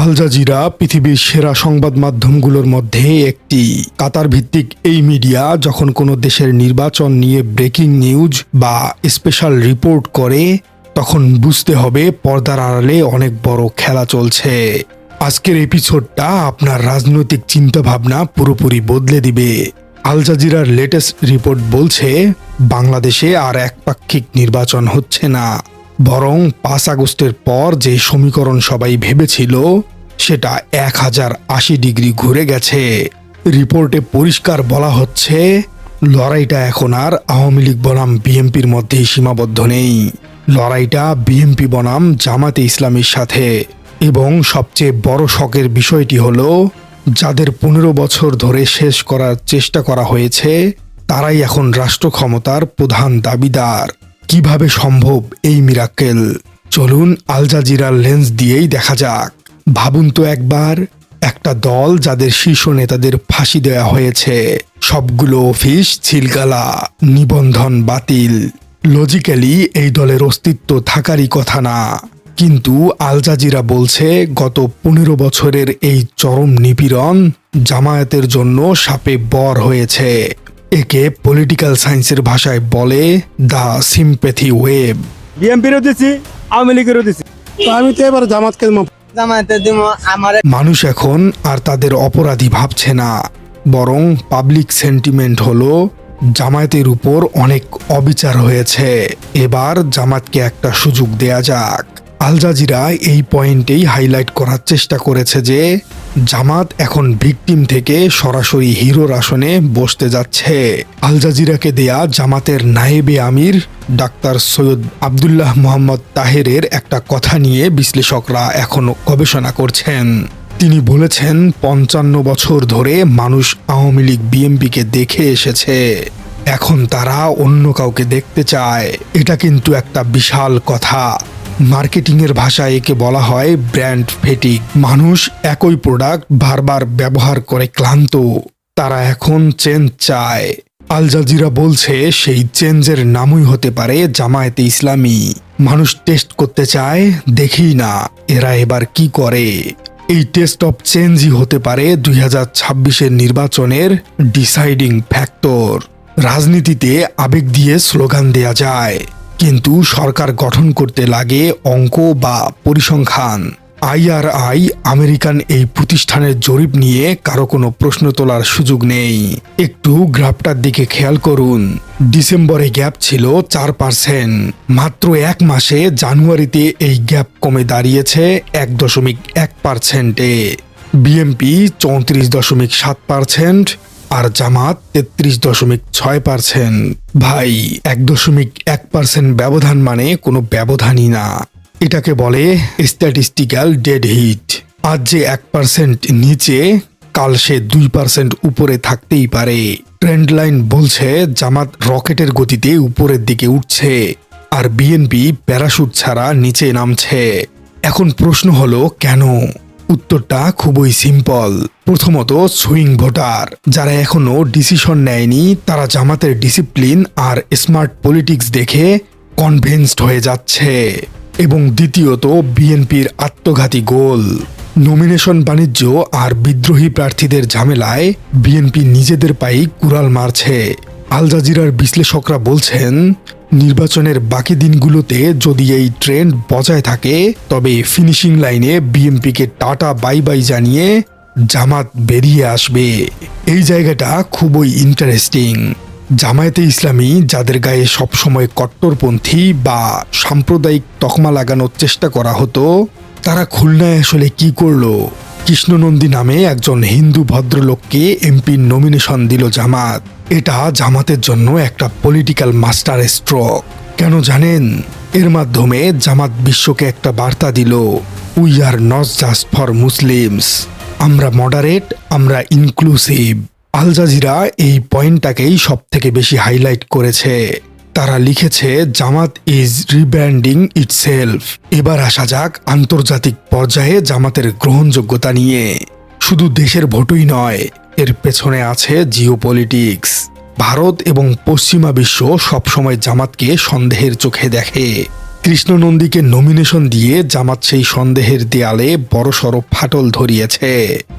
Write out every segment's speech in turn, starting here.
Al Jazeera পৃথিবীর সেরা সংবাদ মাধ্যমগুলোর মধ্যে একটি। কাতার ভিত্তিক এই মিডিয়া যখন কোনো দেশের নির্বাচন নিয়ে ব্রেকিং নিউজ বা স্পেশাল রিপোর্ট করে, তখন বুঝতে হবে পর্দার আড়ালে অনেক বড় খেলা চলছে। আজকের এপিসোডটা আপনার রাজনৈতিক চিন্তাভাবনা পুরোপুরি বদলে দিবে। আল জাজিরার লেটেস্ট রিপোর্ট বলছে, বাংলাদেশে আর একপাক্ষিক নির্বাচন হচ্ছে না। বরং পাঁচ আগস্টের পর যে সমীকরণ সবাই ভেবেছিল, সেটা এক হাজার আশি ডিগ্রি ঘুরে গেছে। রিপোর্টে পরিষ্কার বলা হচ্ছে, লড়াইটা এখন আর আওয়ামী লীগ বনাম বিএনপির মধ্যেই সীমাবদ্ধ নেই। লড়াইটা বিএনপি বনাম জামাতে ইসলামীর সাথে। এবং সবচেয়ে বড় শকের বিষয়টি হল, যাদের পনেরো বছর ধরে শেষ করার চেষ্টা করা হয়েছে, তারাই এখন রাষ্ট্র ক্ষমতার প্রধান দাবিদার। কীভাবে সম্ভব এই মিরাক্কেল চলুন আল জাজিরার লেন্স দিয়েই দেখা যাক। ভাবুন তো একবার, একটা দল যাদের শীর্ষ নেতাদের ফাঁসি দেওয়া হয়েছে, সবগুলো অফিস ছিলগালা, নিবন্ধন বাতিল। লজিক্যালি এই দলের অস্তিত্ব থাকারই কথা না। কিন্তু আল জাজিরা বলছে, গত পনেরো বছরের এই চরম নিপীড়ন জামায়াতের জন্য সাপে বর হয়েছে। একে পলিটিক্যাল সায়েন্সের ভাষায় বলে দ্য সিম্প্যাথি ওয়েব বিএমপিরও দিছি আওয়ামী লীগেরও দিছি। তো আমি তো এবার জামাতকে মানুষ এখন আর তাদের অপরাধী ভাবছে না বরং পাবলিক সেন্টিমেন্ট হলো জামায়াতের উপর অনেক অবিচার হয়েছে। এবার জামাতকে একটা সুযোগ দেয়া যাক। আল জাজিরা এই পয়েন্টেই হাইলাইট করার চেষ্টা করেছে যে জামাত এখন ভিকটিম থেকে সরাসরি হিরোর আসনে বসতে যাচ্ছে। আল জাজিরাকে দেয়া জামাতের নায়েবে আমির, ডাক্তার সৈয়দ আবদুল্লাহ মোহাম্মদ তাহেরের একটা কথা নিয়ে বিশ্লেষকরা এখনও গবেষণা করছেন। তিনি বলেছেন, পঞ্চান্ন বছর ধরে মানুষ আওয়ামী লীগ বিএমপিকে দেখে এসেছে। এখন তারা অন্য কাউকে দেখতে চায়। এটা কিন্তু একটা বিশাল কথা। মার্কেটিংয়ের ভাষায় একে বলা হয় ব্র্যান্ড ফেটিক। মানুষ একই প্রোডাক্ট বারবার ব্যবহার করে ক্লান্ত। তারা এখন চেঞ্জ চায়। আল জাজিরা বলছে, সেই চেঞ্জের নামই হতে পারে জামায়াতে ইসলামী। মানুষ টেস্ট করতে চায় দেখি না এরা এবার কি করে। এই টেস্ট অফ চেঞ্জই হতে পারে দুই হাজার ছাব্বিশের নির্বাচনের ডিসাইডিং ফ্যাক্টর। রাজনীতিতে আবেগ দিয়ে স্লোগান দেয়া যায়। কিন্তু সরকার গঠন করতে লাগে অঙ্ক বা পরিসংখ্যান। আইআরআই আমেরিকান এই প্রতিষ্ঠানের জরিপ নিয়ে কারও কোনো প্রশ্ন তোলার সুযোগ নেই। একটু গ্রাফটার দিকে খেয়াল করুন। ডিসেম্বরে গ্যাপ ছিল চার পার্সেন্ট। মাত্র এক মাসে জানুয়ারিতে এই গ্যাপ কমে দাঁড়িয়েছে এক দশমিক এক পার্সেন্টে। বিএমপি চৌত্রিশ দশমিক সাত পার্সেন্ট আর জামাত তেত্রিশ দশমিক ছয় পার্সেন্ট। ভাই, এক দশমিক এক পার্সেন্ট ব্যবধান মানে কোনো ব্যবধানই না। এটাকে বলে স্ট্যাটিস্টিক্যাল ডেড হিট আজ যে এক পার্সেন্ট নিচে, কাল সে দুই পার্সেন্ট উপরে থাকতেই পারে। ট্রেন্ড লাইন বলছে, জামাত রকেটের গতিতে উপরের দিকে উঠছে। আর বিএনপি প্যারাশুট ছাড়া নিচে নামছে। এখন প্রশ্ন হলো, কেন? উত্তরটা খুবই সিম্পল প্রথমত সুইং ভোটার যারা এখনও ডিসিশন নেয়নি, তারা জামাতের ডিসিপ্লিন আর স্মার্ট পলিটিক্স দেখে কনভিন্সড হয়ে যাচ্ছে। এবং দ্বিতীয়ত বিএনপির আত্মঘাতী গোল। নমিনেশন বাণিজ্য আর বিদ্রোহী প্রার্থীদের ঝামেলায় বিএনপি নিজেদের পায়েই কুড়াল মারছে। আল জাজিরার বিশ্লেষকরা বলছেন নির্বাচনের বাকি দিনগুলোতে যদি এই ট্রেন্ড বজায় থাকে, তবে ফিনিশিং লাইনে বিএমপিকে টাটা বাই বাই জানিয়ে জামাত বেরিয়ে আসবে। এই জায়গাটা খুবই ইন্টারেস্টিং জামায়াতে ইসলামী, যাদের গায়ে সবসময় কট্টরপন্থী বা সাম্প্রদায়িক তকমা লাগানোর চেষ্টা করা হতো, তারা খুলনায় আসলে কি করল? কৃষ্ণনন্দী নামে একজন হিন্দু ভদ্রলোককে এমপির নমিনেশন দিল জামাত। এটা জামাতের জন্য একটা পলিটিক্যাল মাস্টার স্ট্রোক কেন জানেন? এর মাধ্যমে জামাত বিশ্বকে একটা বার্তা দিল we are not just for Muslims আমরা মডারেট আমরা ইনক্লুসিভ আল জাজিরা এই পয়েন্টটাকেই সব থেকে বেশি হাইলাইট করেছে। তারা লিখেছে, জামাত ইজ রিব্র্যান্ডিং ইটসেলফ এবার আসা যাক আন্তর্জাতিক পর্যায়ে জামাতের গ্রহণযোগ্যতা নিয়ে। শুধু দেশের ভোটই নয়, এর পেছনে আছে জিওপলিটিক্স ভারত এবং পশ্চিমা বিশ্ব সবসময় জামাতকে সন্দেহের চোখে দেখে। কৃষ্ণ নন্দীকে নমিনেশন দিয়ে জামাত সেই সন্দেহের দেয়ালে বড়সড় ফাটল ধরিয়েছে।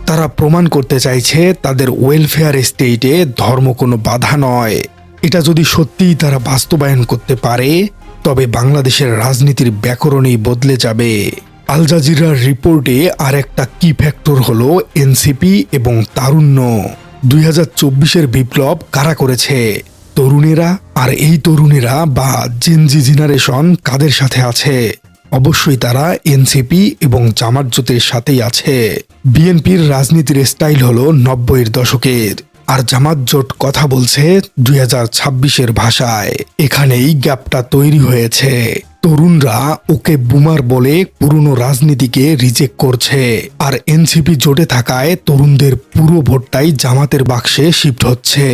তারা প্রমাণ করতে চাইছে, তাদের ওয়েলফেয়ার স্টেটে ধর্ম কোনো বাধা নয়। এটা যদি সত্যিই তারা বাস্তবায়ন করতে পারে, তবে বাংলাদেশের রাজনীতির ব্যাকরণই বদলে যাবে। আল জাজিরার রিপোর্টে আর একটা কি ফ্যাক্টর হলো এনসিপি এবং তারুণ্য। দুই হাজার চব্বিশের বিপ্লব কারা করেছে? তরুণেরা? আর এই তরুণেরা বা জেনজি জেনারেশন কাদের সাথে আছে? অবশ্যই তারা এনসিপি এবং জামাত সাথেই আছে। বিএনপির রাজনীতির স্টাইল হল নব্বইয়ের দশকের। আর জামাত জোট কথা বলছে দুই হাজার ছাব্বিশের ভাষায়। এখানেই গ্যাপটা তৈরি হয়েছে। তরুণরা ওকে বুমার বলে পুরনো রাজনীতিকে রিজেক্ট করছে। আর এনসিপি জোটে থাকায় তরুণদের পুরো ভোটটাই জামাতের বাক্সে শিফট হচ্ছে।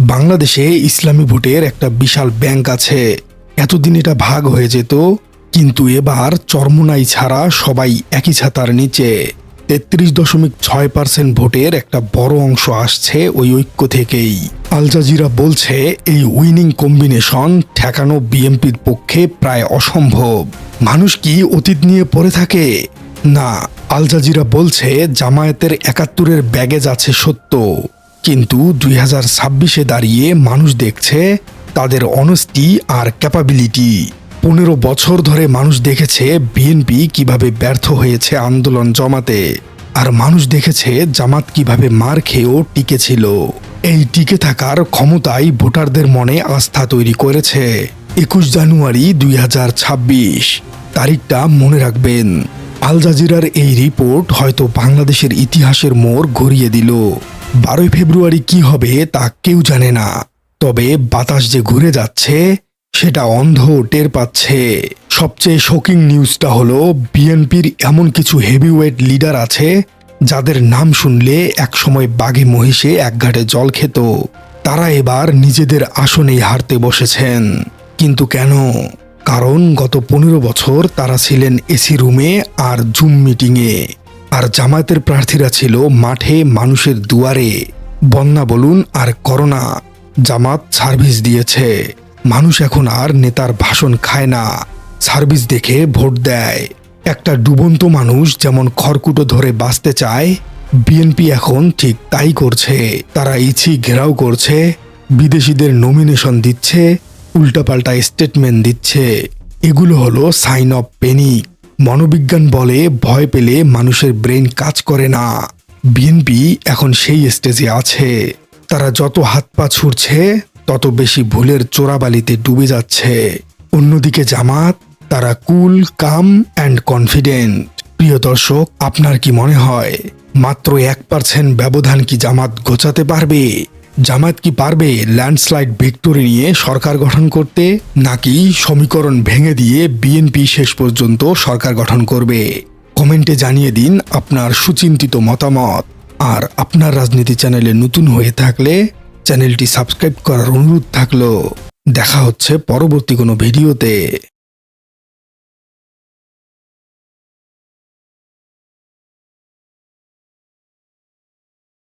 বাংলাদেশে ইসলামী ভোটের একটা বিশাল ব্যাংক আছে। এতদিন এটা ভাগ হয়ে যেত, কিন্তু এবার চরমোনাই ছাড়া সবাই একই ছাতার নিচে। তেত্রিশ দশমিক ছয় পার্সেন্ট ভোটের একটা বড় অংশ আসছে ওই ঐক্য থেকেই। আল জাজিরা বলছে, এই উইনিং কম্বিনেশন ঠেকানো বিএমপির পক্ষে প্রায় অসম্ভব। মানুষ কি অতীত নিয়ে পড়ে থাকে? না, আল জাজিরা বলছে, জামায়াতের একাত্তরের ব্যাগেজ আছে সত্য। কিন্তু দুই হাজার ছাব্বিশে দাঁড়িয়ে মানুষ দেখছে তাদের অনেস্টি আর ক্যাপাবিলিটি পনেরো বছর ধরে মানুষ দেখেছে বিএনপি কীভাবে ব্যর্থ হয়েছে আন্দোলন জমাতে, আর মানুষ দেখেছে জামাত কীভাবে মার খেয়েও টিকেছিল এই টিকে থাকার ক্ষমতাই ভোটারদের মনে আস্থা তৈরি করেছে। একুশ জানুয়ারি দুই হাজার ছাব্বিশ, তারিখটা মনে রাখবেন। আল জাজিরার এই রিপোর্ট হয়তো বাংলাদেশের ইতিহাসের মোড় ঘুরিয়ে দিল। বারোই ফেব্রুয়ারি কি হবে তা কেউ জানে না। তবে বাতাস যে ঘুরে যাচ্ছে সেটা অন্ধ টের পাচ্ছে। সবচেয়ে শোকিং নিউজটা হলো বিএনপির এমন কিছু হেভিওয়েট লিডার আছে, যাদের নাম শুনলে একসময় বাঘে মহিষে একঘাটে জল খেত। তারা এবার নিজেদের আসনেই হারতে বসেছেন। কিন্তু কেন? কারণ গত পনেরো বছর তারা ছিলেন এসি রুমে আর জুম মিটিংয়ে আর জামায়াতের প্রার্থীরা ছিল মাঠে মানুষের দুয়ারে। বন্যা বলুন আর করোনা। জামাত সার্ভিস দিয়েছে। মানুষ এখন আর নেতার ভাষণ খায় না। সার্ভিস দেখে ভোট দেয়। একটা ডুবন্ত মানুষ যেমন খড়কুটো ধরে বাঁচতে চায় বিএনপি এখন ঠিক তাই করছে। তারা ইছি ঘেরাও করছে, বিদেশিদের নমিনেশন দিচ্ছে, উল্টাপাল্টা স্টেটমেন্ট দিচ্ছে। এগুলো হলো সাইন অফ পেনিক মনোবিজ্ঞান বলে ভয় পেলে মানুষের ব্রেন কাজ করে না। বিএনপি এখন সেই স্টেজে আছে। তারা যত হাত পা ছুড়ছে তত বেশি ভুলের চোরাবালিতে ডুবে যাচ্ছে। অন্যদিকে জামাত, তারা কুল, কাম অ্যান্ড কনফিডেন্ট প্রিয় দর্শক, আপনার কি মনে হয়, মাত্র এক পার্সেন্ট ব্যবধান কি জামাত গোছাতে পারবে? জামাত কি পারবে ল্যান্ডস্লাইড ভিক্টোরি নিয়ে সরকার গঠন করতে, নাকি সমীকরণ ভেঙে দিয়ে বিএনপি শেষ পর্যন্ত সরকার গঠন করবে? কমেন্টে জানিয়ে দিন আপনার সুচিন্তিত মতামত। আর আপনার রাজনীতি চ্যানেলে নতুন হয়ে থাকলে চ্যানেলটি সাবস্ক্রাইব করার অনুরোধ থাকল। দেখা হচ্ছে পরবর্তী কোনো ভিডিওতে।